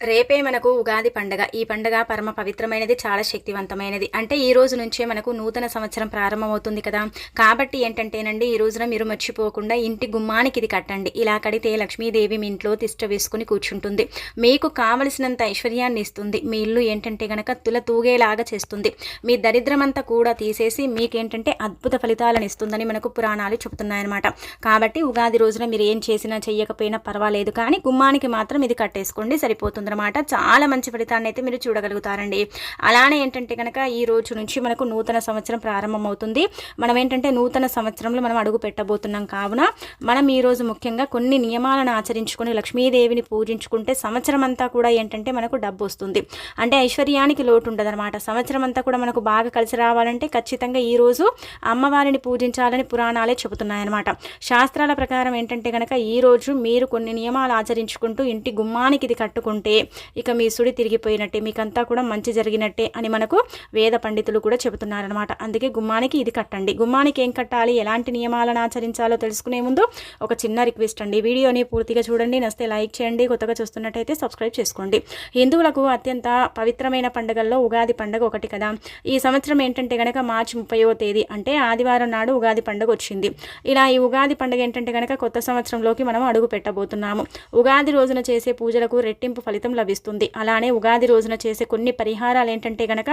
రేపే మనకు ఉగాది పండగ. ఈ పండగ పరమ పవిత్రమైనది చాలా శక్తివంతమైనది. అంటే ఈ రోజు నుంచే మనకు నూతన సంవత్సరం ప్రారంభమవుతుంది కదా. కాబట్టి ఏంటంటేనండి ఈ రోజున మీరు మర్చిపోకుండా ఇంటి గుమ్మానికి ఇది కట్టండి. ఇలా కడితే లక్ష్మీదేవి మీ ఇంట్లో తిష్ట వేసుకుని కూర్చుంటుంది. మీకు కావలసినంత ఐశ్వర్యాన్ని ఇస్తుంది. మీ ఇల్లు ఏంటంటే గనక తుల తూగేలాగా చేస్తుంది. మీ దరిద్రమంతా కూడా తీసేసి మీకేంటంటే అద్భుత ఫలితాలను ఇస్తుందని మనకు పురాణాలు చెబుతున్నాయన్నమాట. కాబట్టి ఉగాది రోజున మీరు ఏం చేసినా చెయ్యకపోయినా పర్వాలేదు. కానీ గుమ్మానికి మాత్రం ఇది కట్టేసుకోండి సరిపోతుంది. ఉందన్నమాట చాలా మంచి ఫలితాన్ని అయితే మీరు చూడగలుగుతారండి. అలానే ఏంటంటే కనుక ఈ రోజు నుంచి మనకు నూతన సంవత్సరం ప్రారంభమవుతుంది. మనం ఏంటంటే నూతన సంవత్సరంలో మనం అడుగు పెట్టబోతున్నాం కావున మనం ఈరోజు ముఖ్యంగా కొన్ని నియమాలను ఆచరించుకొని లక్ష్మీదేవిని పూజించుకుంటే సంవత్సరం అంతా కూడా ఏంటంటే మనకు డబ్బు వస్తుంది. అంటే ఐశ్వర్యానికి లోటు ఉండదన్నమాట సంవత్సరం అంతా కూడా మనకు బాగా కలిసి రావాలంటే ఖచ్చితంగా ఈ రోజు అమ్మవారిని పూజించాలని పురాణాలే చెబుతున్నాయన్నమాట. శాస్త్రాల ప్రకారం ఏంటంటే కనుక ఈ రోజు మీరు కొన్ని నియమాలు ఆచరించుకుంటూ ఇంటి గుమ్మానికి ఇది కట్టుకుంటే ఇక మీ సుడి తిరిగిపోయినట్టే మీకంతా కూడా మంచి జరిగినట్టే అని మనకు వేద పండితులు కూడా చెబుతున్నారనమాట అందుకే గుమ్మానికి ఇది కట్టండి. గుమ్మానికి ఏం కట్టాలి? ఎలాంటి నియమాలను ఆచరించాలో తెలుసుకునే ముందు ఒక చిన్న రిక్వెస్ట్ అండి. వీడియోని పూర్తిగా చూడండి. నస్తే లైక్ చేయండి. కొత్తగా చూస్తున్నట్టయితే సబ్స్క్రైబ్ చేసుకోండి. హిందువులకు అత్యంత పవిత్రమైన పండుగల్లో ఉగాది పండుగ ఒకటి కదా. ఈ సంవత్సరం ఏంటంటే కనుక మార్చి ముప్పైవ తేదీ అంటే ఆదివారం నాడు ఉగాది పండుగ వచ్చింది. ఇలా ఈ ఉగాది పండుగ ఏంటంటే కనుక కొత్త సంవత్సరంలోకి మనం అడుగు పెట్టబోతున్నాము. ఉగాది రోజున చేసే పూజలకు రెట్టింపు ఫలితం లభిస్తుంది. అలానే ఉగాది రోజున చేసే కొన్ని పరిహారాలు ఏంటంటే కనుక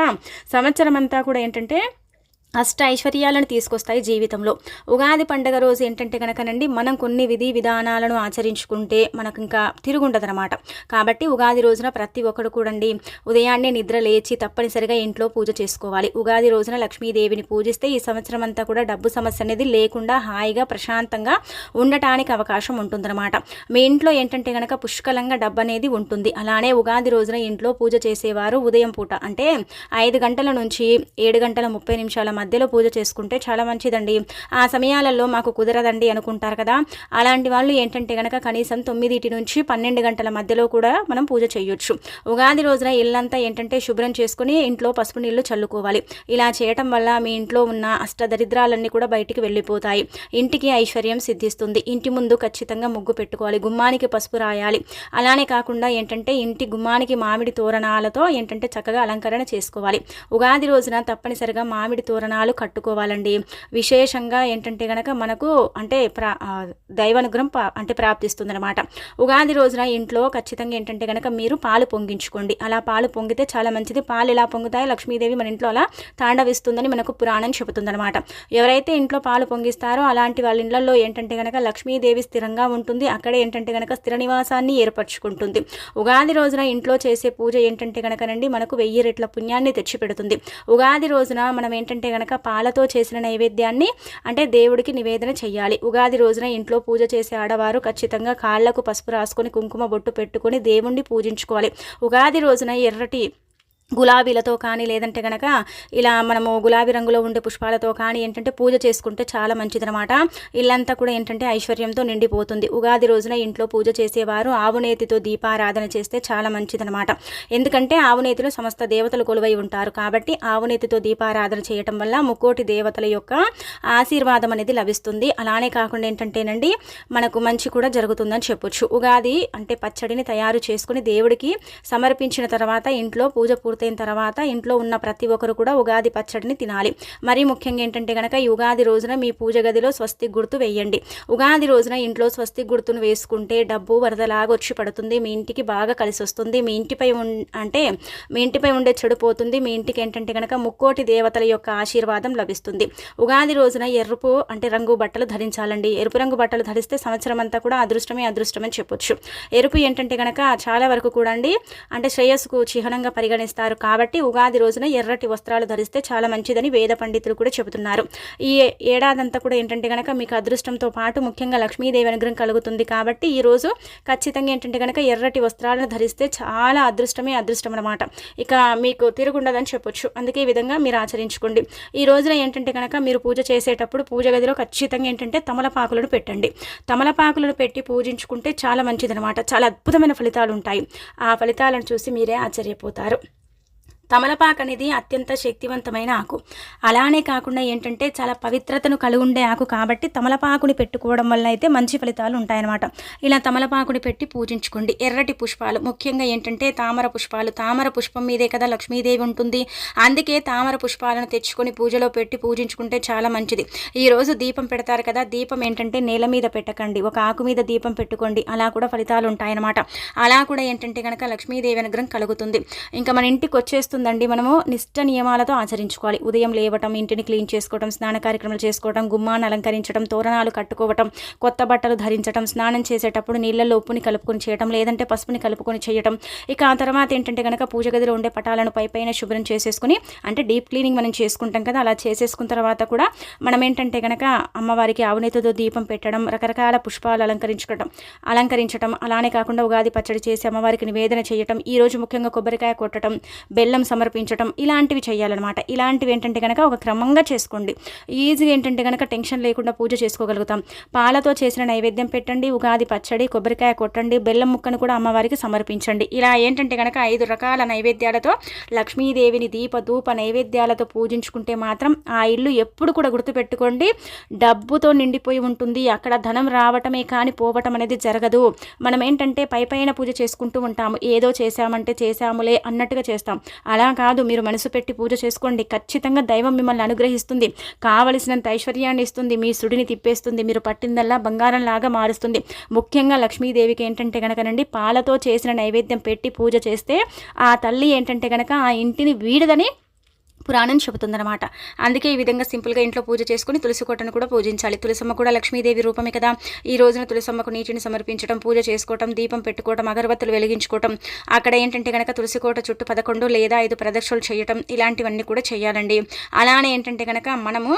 సంవత్సరం అంతా కూడా ఏంటంటే అష్ట ఐశ్వర్యాలను తీసుకొస్తాయి జీవితంలో. ఉగాది పండుగ రోజు ఏంటంటే కనుకనండి మనం కొన్ని విధి విధానాలను ఆచరించుకుంటే మనకు ఇంకా తిరుగుండదనమాట. కాబట్టి ఉగాది రోజున ప్రతి ఒక్కరు కూడండి ఉదయాన్నే నిద్ర లేచి తప్పనిసరిగా ఇంట్లో పూజ చేసుకోవాలి. ఉగాది రోజున లక్ష్మీదేవిని పూజిస్తే ఈ సంవత్సరం అంతా కూడా డబ్బు సమస్య అనేది లేకుండా హాయిగా ప్రశాంతంగా ఉండటానికి అవకాశం ఉంటుందన్నమాట మీ ఇంట్లో ఏంటంటే కనుక పుష్కలంగా డబ్బు అనేది ఉంటుంది. అలానే ఉగాది రోజున ఇంట్లో పూజ చేసేవారు ఉదయం పూట. అంటే ఐదు గంటల నుంచి ఏడు గంటల ముప్పై నిమిషాల మధ్యలో పూజ చేసుకుంటే చాలా మంచిదండి. ఆ సమయాలలో మాకు కుదరదండి అనుకుంటారు కదా. అలాంటి వాళ్ళు ఏంటంటే కనుక కనీసం తొమ్మిదిటి నుంచి పన్నెండు గంటల మధ్యలో కూడా మనం పూజ చేయొచ్చు. ఉగాది రోజున ఇల్లంతా ఏంటంటే శుభ్రం చేసుకుని ఇంట్లో పసుపు నీళ్ళు చల్లుకోవాలి. ఇలా చేయటం వల్ల మీ ఇంట్లో ఉన్న అష్టదరిద్రాలన్నీ కూడా బయటికి వెళ్ళిపోతాయి. ఇంటికి ఐశ్వర్యం సిద్ధిస్తుంది. ఇంటి ముందు ఖచ్చితంగా ముగ్గు పెట్టుకోవాలి. గుమ్మానికి పసుపు రాయాలి. అలానే కాకుండా ఏంటంటే ఇంటి గుమ్మానికి మామిడి తోరణాలతో ఏంటంటే చక్కగా అలంకరణ చేసుకోవాలి. ఉగాది రోజున తప్పనిసరిగా మామిడి తోరణ తోరణాలు కట్టుకోవాలండి. విశేషంగా ఏంటంటే కనుక మనకు అంటే ప్రా దైవానుగ్రహం అంటే ప్రాప్తిస్తుందనమాట ఉగాది రోజున ఇంట్లో ఖచ్చితంగా ఏంటంటే కనుక మీరు పాలు పొంగించుకోండి. అలా పాలు పొంగితే చాలా మంచిది. పాలు ఎలా పొంగుతాయి లక్ష్మీదేవి మన ఇంట్లో అలా తాండవిస్తుందని మనకు పురాణం చెబుతుందనమాట ఎవరైతే ఇంట్లో పాలు పొంగిస్తారో అలాంటి వాళ్ళ ఇళ్ళలో ఏంటంటే కనుక లక్ష్మీదేవి స్థిరంగా ఉంటుంది. అక్కడే ఏంటంటే కనుక స్థిర నివాసాన్ని ఏర్పరచుకుంటుంది. ఉగాది రోజున ఇంట్లో చేసే పూజ ఏంటంటే కనుకనండి మనకు వెయ్యి రెట్ల పుణ్యాన్ని తెచ్చిపెడుతుంది. ఉగాది రోజున మనం ఏంటంటే కనుక కనుక పాలతో చేసిన నైవేద్యాన్ని అంటే దేవుడికి నివేదన చేయాలి ఉగాది రోజున ఇంట్లో పూజ చేసే ఆడవారు ఖచ్చితంగా కాళ్ళకు పసుపు రాసుకొని కుంకుమ బొట్టు పెట్టుకొని దేవుణ్ణి పూజించుకోవాలి. ఉగాది రోజున ఎర్రటి గులాబీలతో కానీ లేదంటే కనుక ఇలా మనము గులాబీ రంగులో ఉండే పుష్పాలతో కానీ ఏంటంటే పూజ చేసుకుంటే చాలా మంచిదనమాట ఇల్లంతా కూడా ఏంటంటే ఐశ్వర్యంతో నిండిపోతుంది. ఉగాది రోజున ఇంట్లో పూజ చేసేవారు ఆవునేతితో దీపారాధన చేస్తే చాలా మంచిదనమాట ఎందుకంటే ఆవునేతిలో సమస్త దేవతలు కొలువై ఉంటారు కాబట్టి ఆవునేతితో దీపారాధన చేయటం వల్ల ముక్కోటి దేవతల యొక్క ఆశీర్వాదం అనేది లభిస్తుంది. అలానే కాకుండా ఏంటంటేనండి మనకు మంచి కూడా జరుగుతుందని చెప్పొచ్చు. ఉగాది అంటే పచ్చడిని తయారు చేసుకుని దేవుడికి సమర్పించిన తర్వాత ఇంట్లో పూజ పూర్తి పూర్తయిన తర్వాత ఇంట్లో ఉన్న ప్రతి ఒక్కరు కూడా ఉగాది పచ్చడిని తినాలి. మరి ముఖ్యంగా ఏంటంటే కనుక ఈ ఉగాది రోజున మీ పూజ గదిలో స్వస్తి గుర్తు వేయండి. ఉగాది రోజున ఇంట్లో స్వస్తి గుర్తును వేసుకుంటే డబ్బు వరదలాగా వచ్చి పడుతుంది మీ ఇంటికి బాగా కలిసి వస్తుంది. మీ ఇంటిపై అంటే మీ ఇంటిపై ఉండే చెడు పోతుంది. మీ ఇంటికి ఏంటంటే కనుక ముక్కోటి దేవతల యొక్క ఆశీర్వాదం లభిస్తుంది. ఉగాది రోజున ఎరుపు అంటే రంగు బట్టలు ధరించాలండి. ఎరుపు రంగు బట్టలు ధరిస్తే సంవత్సరం అంతా కూడా అదృష్టమే అదృష్టమని చెప్పొచ్చు. ఎరుపు ఏంటంటే కనుక చాలా వరకు కూడా అండి అంటే శ్రేయస్సుకు చిహ్నంగా పరిగణిస్తారు. చేస్తారు కాబట్టి ఉగాది రోజున ఎర్రటి వస్త్రాలు ధరిస్తే చాలా మంచిదని వేద పండితులు కూడా చెబుతున్నారు. ఈ ఏడాదంతా కూడా ఏంటంటే కనుక మీకు అదృష్టంతో పాటు ముఖ్యంగా లక్ష్మీదేవి అనుగ్రహం కలుగుతుంది కాబట్టి ఈరోజు ఖచ్చితంగా ఏంటంటే కనుక ఎర్రటి వస్త్రాలను ధరిస్తే చాలా అదృష్టమే అదృష్టం అనమాట ఇక మీకు తిరుగుండదని చెప్పొచ్చు. అందుకే ఈ విధంగా మీరు ఆచరించుకోండి. ఈ రోజున ఏంటంటే కనుక మీరు పూజ చేసేటప్పుడు పూజ గదిలో ఖచ్చితంగా ఏంటంటే తమలపాకులను పెట్టండి. తమలపాకులను పెట్టి పూజించుకుంటే చాలా మంచిదనమాట చాలా అద్భుతమైన ఫలితాలు ఉంటాయి. ఆ ఫలితాలను చూసి మీరే ఆశ్చర్యపోతారు. తమలపాకు అనేది అత్యంత శక్తివంతమైన ఆకు. అలానే కాకుండా ఏంటంటే చాలా పవిత్రతను కలిగి ఉండే ఆకు కాబట్టి తమలపాకుని పెట్టుకోవడం వల్ల అయితే మంచి ఫలితాలు ఉంటాయన్నమాట. ఇలా తమలపాకుని పెట్టి పూజించుకోండి. ఎర్రటి పుష్పాలు ముఖ్యంగా ఏంటంటే తామర పుష్పాలు. తామర పుష్పం మీదే కదా లక్ష్మీదేవి ఉంటుంది. అందుకే తామర పుష్పాలను తెచ్చుకొని పూజలో పెట్టి పూజించుకుంటే చాలా మంచిది. ఈరోజు దీపం పెడతారు కదా దీపం ఏంటంటే నేల మీద పెట్టకండి. ఒక ఆకు మీద దీపం పెట్టుకోండి. అలా కూడా ఫలితాలు ఉంటాయన్నమాట. అలా కూడా ఏంటంటే కనుక లక్ష్మీదేవి అనుగ్రహం కలుగుతుంది. ఇంకా మన ఇంటికి వచ్చేస్తుంది వస్తుందండి మనము నిష్ట నియమాలతో ఆచరించుకోవాలి. ఉదయం లేవటం ఇంటిని క్లీన్ చేసుకోవటం స్నాన కార్యక్రమాలు చేసుకోవటం గుమ్మాన్ని అలంకరించడం తోరణాలు కట్టుకోవటం కొత్త బట్టలు ధరించడం స్నానం చేసేటప్పుడు నీళ్ళల్లో ఉప్పుని కలుపుకొని చేయటం లేదంటే పసుపుని కలుపుకొని చేయటం. ఇక ఆ తర్వాత ఏంటంటే కనుక పూజ గదిలో ఉండే పటాలను పై పైన శుభ్రం చేసేసుకుని అంటే డీప్ క్లీనింగ్ మనం చేసుకుంటాం కదా అలా చేసేసుకున్న తర్వాత కూడా మనం ఏంటంటే కనుక అమ్మవారికి ఆవునేతితో దీపం పెట్టడం రకరకాల పుష్పాలు అలంకరించుకోవడం అలంకరించడం అలానే కాకుండా ఉగాది పచ్చడి చేసి అమ్మవారికి నివేదన చేయటం ఈరోజు ముఖ్యంగా కొబ్బరికాయ కొట్టడం బెల్లం సమర్పించడం ఇలాంటివి చేయాలన్నమాట. ఇలాంటివి ఏంటంటే కనుక ఒక క్రమంగా చేసుకోండి. ఈజీగా ఏంటంటే కనుక టెన్షన్ లేకుండా పూజ చేసుకోగలుగుతాం. పాలతో చేసిన నైవేద్యం పెట్టండి ఉగాది పచ్చడి కొబ్బరికాయ కొట్టండి బెల్లం ముక్కను కూడా అమ్మవారికి సమర్పించండి. ఇలా ఏంటంటే కనుక ఐదు రకాల నైవేద్యాలతో లక్ష్మీదేవిని దీప ధూప నైవేద్యాలతో పూజించుకుంటే మాత్రం ఆ ఇల్లు ఎప్పుడు కూడా గుర్తుపెట్టుకోండి. డబ్బుతో నిండిపోయి ఉంటుంది. అక్కడ ధనం రావటమే కానీ పోవటం అనేది జరగదు. మనం ఏంటంటే పై పైన పూజ చేసుకుంటూ ఉంటాము. ఏదో చేశామంటే చేశాములే అన్నట్టుగా చేస్తాం. అలా కాదు మీరు మనసు పెట్టి పూజ చేసుకోండి. ఖచ్చితంగా దైవం మిమ్మల్ని అనుగ్రహిస్తుంది. కావలసినంత ఐశ్వర్యాన్ని ఇస్తుంది. మీ సుడిని తిప్పేస్తుంది. మీరు పట్టిందల్లా బంగారం లాగా మారుస్తుంది. ముఖ్యంగా లక్ష్మీదేవికి ఏంటంటే కనుకనండి పాలతో చేసిన నైవేద్యం పెట్టి పూజ చేస్తే ఆ తల్లి ఏంటంటే కనుక ఆ ఇంటిని వీడదని పురాణం చెబుతుందనమాట అందుకే ఈ విధంగా సింపుల్గా ఇంట్లో పూజ చేసుకుని తులసి కోటను కూడా పూజించాలి. తులసమ్మ కూడా లక్ష్మీదేవి రూపమే కదా. ఈ రోజున తులసమ్మకు నీటిని సమర్పించడం పూజ చేసుకోవటం దీపం పెట్టుకోవటం అగరబత్తులు వెలిగించుకోవటం అక్కడ ఏంటంటే కనుక తులసి కోట చుట్టూ పదకొండు లేదా ఐదు ప్రదక్షిణలు చేయటం ఇలాంటివన్నీ కూడా చేయాలండి. అలానే ఏంటంటే కనుక మనము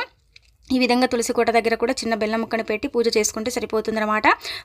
ఈ విధంగా తులసి కోట దగ్గర కూడా చిన్న బెల్లం ముక్కను పెట్టి పూజ చేసుకుంటే సరిపోతుందన్నమాట.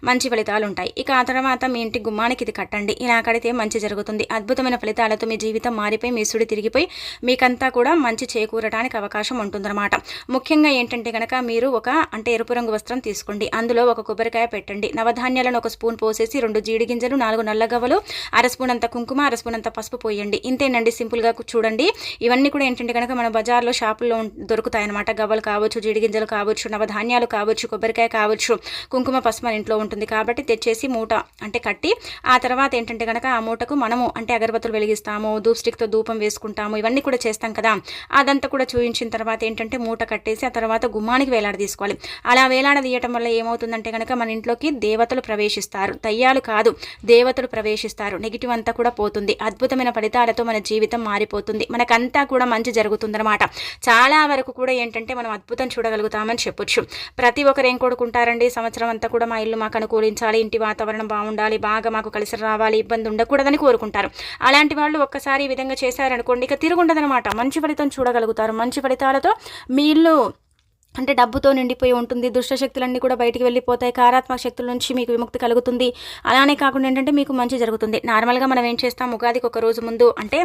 మంచి ఫలితాలు ఉంటాయి. ఇక ఆ తర్వాత మీ ఇంటి గుమ్మానికి ఇది కట్టండి. ఇలా కడితే మంచి జరుగుతుంది. అద్భుతమైన ఫలితాలతో మీ జీవితం మారిపోయి మీ సుడి తిరిగిపోయి మీకంతా కూడా మంచి చేకూరడానికి అవకాశం ఉంటుందన్నమాట. ముఖ్యంగా ఏంటంటే కనుక మీరు ఒక అంటే ఎరుపు రంగు వస్త్రం తీసుకోండి. అందులో ఒక కొబ్బరికాయ పెట్టండి. నవధాన్యాలను ఒక స్పూన్ పోసేసి రెండు జీడి గింజలు నాలుగు నల్లగవ్వలు అర స్పూన్ అంత కుంకుమ అర స్పూన్ అంత పసుపు పోయండి. ఇంతేనండి. సింపుల్గా చూడండి ఇవన్నీ కూడా ఏంటంటే కనుక మన బజార్లో షాపుల్లో దొరుకుతాయన్నమాట. గవ్వలు కావచ్చు జీడిగింజలు కావచ్చు నవధాన్యాలు కావచ్చు కొబ్బరికాయ కావచ్చు కుంకుమ పసుపు మన ఇంట్లో ఉంటుంది కాబట్టి తెచ్చేసి మూట అంటే కట్టి ఆ తర్వాత ఏంటంటే కనుక ఆ మూటకు మనము అంటే అగరబత్తులు వెలిగిస్తాము ధూప్ స్టిక్తో ధూపం వేసుకుంటాము ఇవన్నీ కూడా చేస్తాం కదా. అదంతా కూడా చూపించిన తర్వాత ఏంటంటే మూట కట్టేసి ఆ తర్వాత గుమ్మానికి వేలాడ తీసుకోవాలి. అలా వేలాడ తీయటం వల్ల ఏమవుతుందంటే కనుక మన ఇంట్లోకి దేవతలు ప్రవేశిస్తారు. దయ్యాలు కాదు దేవతలు ప్రవేశిస్తారు. నెగిటివ్ అంతా కూడా పోతుంది. అద్భుతమైన ఫలితాలతో మన జీవితం మారిపోతుంది. మనకంతా కూడా మంచి జరుగుతుందన్నమాట. చాలా వరకు కూడా ఏంటంటే మనం అద్భుతం చూడగలుగుతామని చెప్పొచ్చు. ప్రతి ఒక్కరు ఏం కోరుకుంటారండి? సంవత్సరం అంతా కూడా మా ఇల్లు మాకు అనుకూలించాలి ఇంటి వాతావరణం బాగుండాలి బాగా మాకు కలిసి రావాలి ఇబ్బంది ఉండకూడదని కోరుకుంటారు. అలాంటి వాళ్ళు ఒక్కసారి ఈ విధంగా చేశారనుకోండి ఇక తిరుగుండదనమాట మంచి ఫలితం చూడగలుగుతారు. మంచి ఫలితాలతో మీ ఇల్లు అంటే డబ్బుతో నిండిపోయి ఉంటుంది దుష్ట శక్తులన్నీ కూడా బయటికి వెళ్ళిపోతాయి కారాత్మక శక్తుల నుంచి మీకు విముక్తి కలుగుతుంది. అలానే కాకుండా ఏంటంటే మీకు మంచి జరుగుతుంది. నార్మల్గా మనం ఏం చేస్తాం? ఉగాదికి ఒక రోజు ముందు అంటే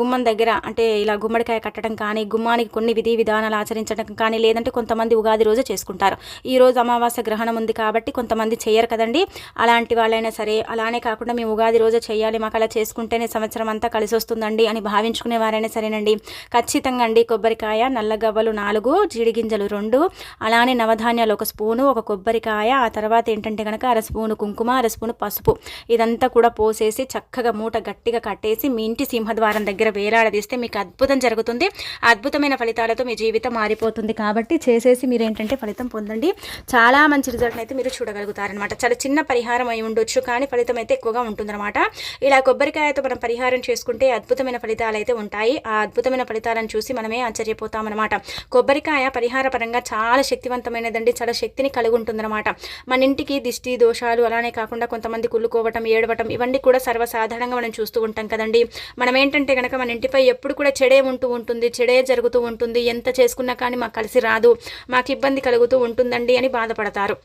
గుమ్మం దగ్గర అంటే ఇలా గుమ్మడికాయ కట్టడం కానీ గుమ్మానికి కొన్ని విధి విధానాలు ఆచరించడం కానీ లేదంటే కొంతమంది ఉగాది రోజు చేసుకుంటారు. ఈ రోజు అమావాస్య గ్రహణం ఉంది కాబట్టి కొంతమంది చేయరు కదండి. అలాంటి వాళ్ళైనా సరే అలానే కాకుండా మేము ఉగాది రోజు చేయాలి మాకు అలా చేసుకుంటేనే సంవత్సరం అంతా కలిసి వస్తుందండి అని భావించుకునే వారైనా సరేనండి. ఖచ్చితంగా అండి కొబ్బరికాయ నల్లగవ్వలు నాలుగు జీడిగింజలు రెండు అలానే నవధాన్యాలు ఒక స్పూను ఒక కొబ్బరికాయ ఆ తర్వాత ఏంటంటే కనుక అర స్పూను కుంకుమ అర స్పూను పసుపు. ఇదంతా కూడా పోసేసి చక్కగా మూట గట్టిగా కట్టేసి మీ ఇంటి సింహద్వారం దగ్గర వేలాడదీస్తే మీకు అద్భుతం జరుగుతుంది. అద్భుతమైన ఫలితాలతో మీ జీవితం మారిపోతుంది కాబట్టి చేసేసి మీరు ఏంటంటే ఫలితం పొందండి. చాలా మంచి రిజల్ట్ని అయితే మీరు చూడగలుగుతారనమాట చాలా చిన్న పరిహారం అయి ఉండొచ్చు కానీ ఫలితం అయితే ఎక్కువగా ఉంటుందన్నమాట. ఇలా కొబ్బరికాయతో మనం పరిహారం చేసుకుంటే అద్భుతమైన ఫలితాలు అయితే ఉంటాయి. ఆ అద్భుతమైన ఫలితాలను చూసి మనమే ఆశ్చర్యపోతామన్నమాట. కొబ్బరికాయ పరిహార పరంగా చాలా శక్తివంతమైనదండి. చాలా శక్తిని కలిగి ఉంటుందన్నమాట మన ఇంటికి దిష్టి దోషాలు అలానే కాకుండా కొంతమంది కుళ్ళుకోవటం ఏడవటం ఇవన్నీ కూడా సర్వసాధారణంగా మనం చూస్తూ ఉంటాం కదండి. మనం ఏంటంటే కనుక మన ఇంటిపై ఎప్పుడు కూడా చెడే ఉంటూ ఉంటుంది చెడే జరుగుతూ ఉంటుంది. ఎంత చేసుకున్నా కానీ మాకు కలిసి రాదు మాకు ఇబ్బంది కలుగుతూ ఉంటుందండి అని బాధపడతారు.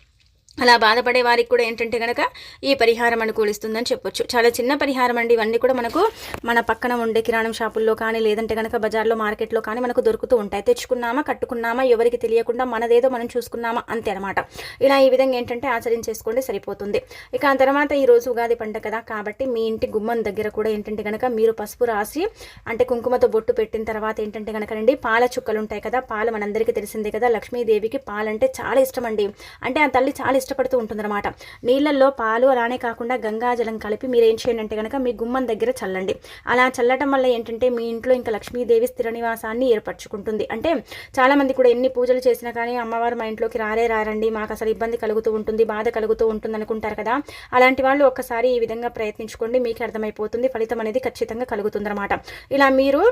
అలా బాధపడే వారికి కూడా ఏంటంటే కనుక ఈ పరిహారం అనుకూలిస్తుందని చెప్పొచ్చు. చాలా చిన్న పరిహారం అండి. ఇవన్నీ కూడా మనకు మన పక్కన ఉండే కిరాణం షాపుల్లో కానీ లేదంటే కనుక బజార్లో మార్కెట్లో కానీ మనకు దొరుకుతూ ఉంటాయి. తెచ్చుకున్నామా కట్టుకున్నామా ఎవరికి తెలియకుండా మనదేదో మనం చూసుకున్నామా అంతే అనమాట ఇలా ఈ విధంగా ఏంటంటే ఆచరించేసుకోండి సరిపోతుంది. ఇక ఆ తర్వాత ఈ రోజు ఉగాది పంట కదా కాబట్టి మీ ఇంటి గుమ్మం దగ్గర కూడా ఏంటంటే కనుక మీరు పసుపు రాసి అంటే కుంకుమతో బొట్టు పెట్టిన తర్వాత ఏంటంటే కనుక అండి పాల చుక్కలు ఉంటాయి కదా పాలు మనందరికీ తెలిసిందే కదా లక్ష్మీదేవికి పాలంటే చాలా ఇష్టం అండి. అంటే ఆ తల్లి చాలా ఇష్టపడుతూ ఉంటుందన్నమాట. నీళ్ళల్లో పాలు అలానే కాకుండా గంగాజలం కలిపి మీరు ఏం చేయండి అంటే కనుక మీ గుమ్మం దగ్గర చల్లండి. అలా చల్లటం వల్ల ఏంటంటే మీ ఇంట్లో ఇంకా లక్ష్మీదేవి స్థిర నివాసాన్ని ఏర్పరచుకుంటుంది. అంటే చాలామంది కూడా ఎన్ని పూజలు చేసినా కానీ అమ్మవారు మా ఇంట్లోకి రారే రారండి మాకు అసలు ఇబ్బంది కలుగుతూ ఉంటుంది బాధ కలుగుతూ ఉంటుంది అనుకుంటారు కదా. అలాంటి వాళ్ళు ఒక్కసారి ఈ విధంగా ప్రయత్నించుకోండి మీకు అర్థమైపోతుంది ఫలితం అనేది ఖచ్చితంగా కలుగుతుందన్నమాట. ఇలా మీరు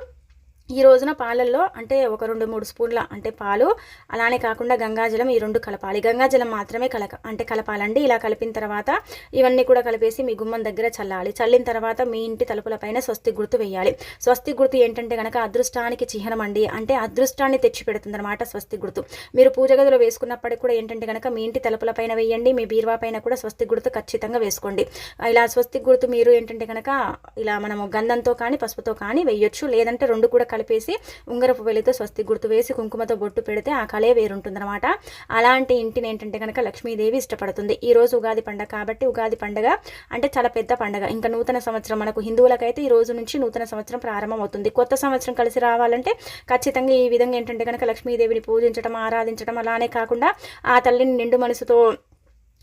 ఈ రోజున పాలల్లో అంటే ఒక రెండు మూడు స్పూన్ల అంటే పాలు అలానే కాకుండా గంగాజలం ఈ రెండు కలపాలి. గంగాజలం మాత్రమే కలక అంటే కలపాలండి. ఇలా కలిపిన తర్వాత ఇవన్నీ కూడా కలిపేసి మీ గుమ్మం దగ్గర చల్లాలి. చల్లిన తర్వాత మీ ఇంటి తలుపులపైన స్వస్తి గుర్తు వేయాలి. స్వస్తి గుర్తు ఏంటంటే కనుక అదృష్టానికి చిహ్నం అండి అంటే అదృష్టాన్ని తెచ్చిపెడుతుంది అనమాట స్వస్తి గుర్తు. మీరు పూజ గదిలో వేసుకున్నప్పటికి కూడా ఏంటంటే కనుక మీ ఇంటి తలుపులపైన వేయండి. మీ బీరువా పైన కూడా స్వస్తి గుర్తు ఖచ్చితంగా వేసుకోండి. ఇలా స్వస్తి గుర్తు మీరు ఏంటంటే కనుక ఇలా మనము గంధంతో కానీ పసుపుతో కానీ వేయొచ్చు. లేదంటే రెండు కూడా కలిపేసి ఉంగరపు వెలితో స్వస్తి గుర్తు వేసి కుంకుమతో బొట్టు పెడితే ఆ కళే వేరుంటుందన్నమాట. అలాంటి ఇంటిని ఏంటంటే కనుక లక్ష్మీదేవి ఇష్టపడుతుంది. ఈరోజు ఉగాది పండగ కాబట్టి ఉగాది పండగ అంటే చాలా పెద్ద పండగ. ఇంకా నూతన సంవత్సరం మనకు హిందువులకైతే ఈ రోజు నుంచి నూతన సంవత్సరం ప్రారంభం అవుతుంది కొత్త సంవత్సరం కలిసి రావాలంటే ఖచ్చితంగా ఈ విధంగా ఏంటంటే కనుక లక్ష్మీదేవిని పూజించడం ఆరాధించడం అలానే కాకుండా ఆ తల్లిని నిండు మనసుతో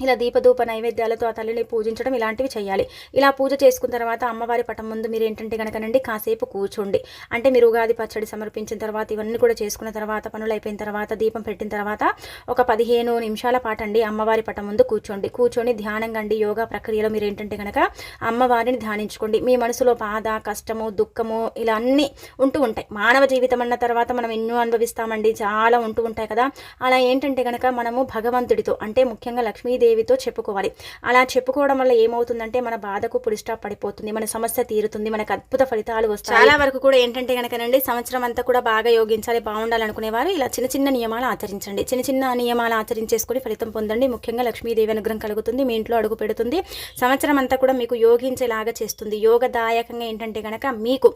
ఇలా దీపధూప నైవేద్యాలతో ఆ తల్లిని పూజించడం ఇలాంటివి చేయాలి. ఇలా పూజ చేసుకున్న తర్వాత అమ్మవారి పటం ముందు మీరు ఏంటంటే కనుకనండి కాసేపు కూర్చోండి. అంటే మీరు ఉగాది పచ్చడి సమర్పించిన తర్వాత ఇవన్నీ కూడా చేసుకున్న తర్వాత పనులు అయిపోయిన తర్వాత దీపం పెట్టిన తర్వాత ఒక పదిహేను నిమిషాల పాటు అండి అమ్మవారి పటం ముందు కూర్చోండి. కూర్చొని ధ్యానంగా అండి యోగా ప్రక్రియలో మీరు ఏంటంటే కనుక అమ్మవారిని ధ్యానించుకోండి. మీ మనసులో బాధ కష్టము దుఃఖము ఇలా అన్నీ ఉంటూ ఉంటాయి. మానవ జీవితం అన్న తర్వాత మనం ఎన్నో అనుభవిస్తామండి. చాలా ఉంటూ ఉంటాయి కదా. అలా ఏంటంటే కనుక మనము భగవంతుడితో అంటే ముఖ్యంగా లక్ష్మీదేవి దేవితో చెప్పుకోవాలి. అలా చెప్పుకోవడం వల్ల ఏమవుతుందంటే మన బాధకు పుడిస్టాప్ పడిపోతుంది మన సమస్య తీరుతుంది మనకు అద్భుత ఫలితాలు వస్తాయి. చాలా వరకు కూడా ఏంటంటే కనుకనండి సంవత్సరం అంతా కూడా బాగా యోగించాలి బాగుండాలనుకునేవారు ఇలా చిన్న చిన్న నియమాలు ఆచరించండి. చిన్న చిన్న నియమాలు ఆచరించేసుకుని ఫలితం పొందండి. ముఖ్యంగా లక్ష్మీదేవి అనుగ్రహం కలుగుతుంది మీ ఇంట్లో అడుగు పెడుతుంది. సంవత్సరం అంతా కూడా మీకు యోగించేలాగా చేస్తుంది. యోగదాయకంగా ఏంటంటే కనుక మీకు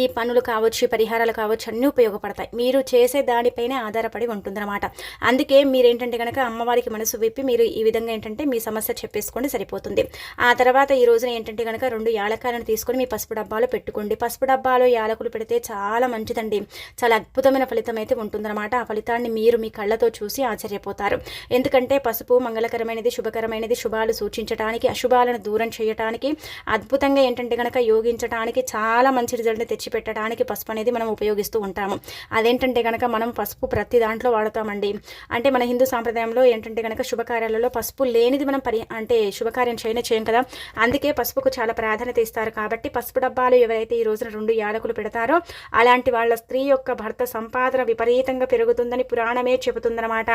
ఈ పనులు కావచ్చు పరిహారాలు కావచ్చు అన్నీ ఉపయోగపడతాయి. మీరు చేసే దానిపైనే ఆధారపడి ఉంటుందన్నమాట. అందుకే మీరేంటంటే కనుక అమ్మవారికి మనసు విప్పి మీరు ఈ విధంగా ఏంటంటే మీ సమస్య చెప్పేసుకోండి సరిపోతుంది. ఆ తర్వాత ఈ రోజున ఏంటంటే కనుక రెండు యాలకాయలను తీసుకొని మీ పసుపు డబ్బాలో పెట్టుకోండి. పసుపు డబ్బాలో యాలకులు పెడితే చాలా మంచిదండి. చాలా అద్భుతమైన ఫలితం అయితే ఉంటుందన్నమాట. ఆ ఫలితాన్ని మీరు మీ కళ్ళతో చూసి ఆశ్చర్యపోతారు. ఎందుకంటే పసుపు మంగళకరమైనది శుభకరమైనది శుభాలు సూచించడానికి అశుభాలను దూరం చేయడానికి అద్భుతంగా ఏంటంటే కనుక యోగించడానికి చాలా మంచి రిజల్ట్ని తెచ్చిపెట్టడానికి పసుపు అనేది మనం ఉపయోగిస్తూ ఉంటాము. అదేంటంటే కనుక మనం పసుపు ప్రతి దాంట్లో వాడతామండి. అంటే మన హిందూ సాంప్రదాయంలో ఏంటంటే కనుక శుభకార్యాలలో పసుపు లేనిది మనం పరి అంటే శుభకార్యం చేయనే చేయం కదా. అందుకే పసుపుకు చాలా ప్రాధాన్యత ఇస్తారు. కాబట్టి పసుపు డబ్బాలు ఎవరైతే ఈ రోజున రెండు యాలకులు పెడతారో అలాంటి వాళ్ళ స్త్రీ యొక్క భర్త సంపాదన విపరీతంగా పెరుగుతుందని పురాణమే చెబుతుందన్నమాట.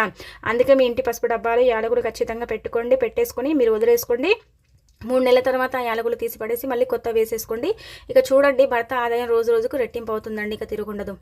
అందుకే మీ ఇంటి పసుపు డబ్బాలు యాలకులు ఖచ్చితంగా పెట్టుకోండి పెట్టేసుకొని మీరు వదిలేసుకోండి. మూడు నెలల తర్వాత ఆ యాలకులు తీసి పడేసి మళ్ళీ కొత్త వేసేసుకోండి. ఇక చూడండి భర్త ఆదాయం రోజు రోజుకు రెట్టింపు అవుతుందండి. ఇక తిరుగుండదు.